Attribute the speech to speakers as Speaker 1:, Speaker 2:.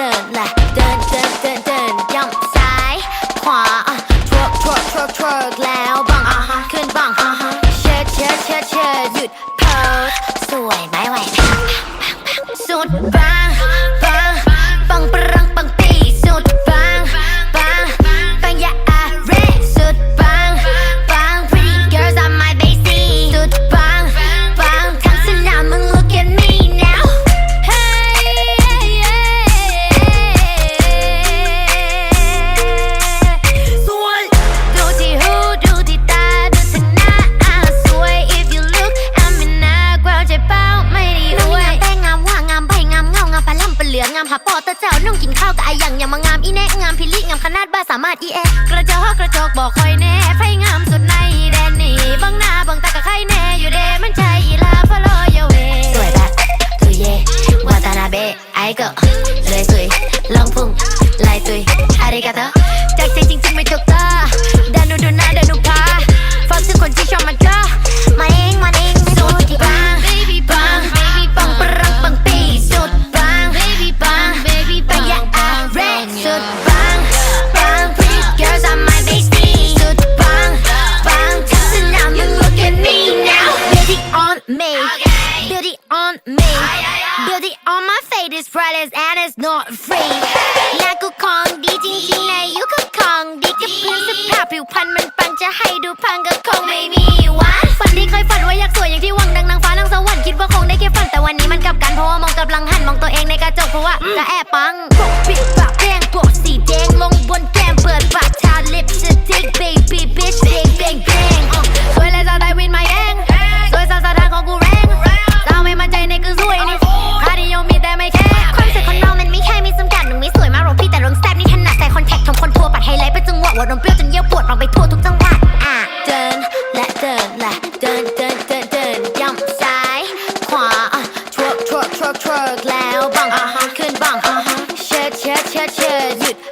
Speaker 1: ดินแห
Speaker 2: ลืองงาปอตะเจ้าน้องกินข้าวกับไอหยังอย่ามางามอีแนะงามพิลิงามขนาดบ้าสามารถอีแอกระจอกกระจกบอกคอยแน่ไฟงามสุดในแดนนี่บังหน้าบังตากับใครแน่อยู่เดมันใจอีลาฟอลอยเว
Speaker 1: สวยแบบตุยเย่วาตานาเบะไอเกอเลยสวยลองพุ่งลายตุยอาริกาโตจากใจจริงๆไม่ถูก on me beauty on my face is flawless and it's not free หน้ากูของดีจริงๆในยุคก็ของดีกับพื้นสภาพผิวพรรณมันปังจะให้ดูพังก็คงไม่มีวะ
Speaker 2: ฝันที่เคยฝันว่าอยากสวยอย่างที่หวังดังนางฟ้านางสวรรค์คิดว่าคงได้แค่ฝันแต่วันนี้มันกลับกันเพราะว่ามองกำลังหันมองตัวเองในกระจกเพราะว่าจะแอบปัง
Speaker 1: ปกปิด
Speaker 2: ดนมเปรี้ยวจนเยี่ยวปวดลองไปทั่วทุกจังหวัดอะ
Speaker 1: เดินและเดินและเดินเดินเดินเดินย่ำซ้ายขวาอะทวกทวกทวกทวกแล้วบังอะฮะขึ้นบังอะฮะเชิดเชิดเชิดเชิดหยุด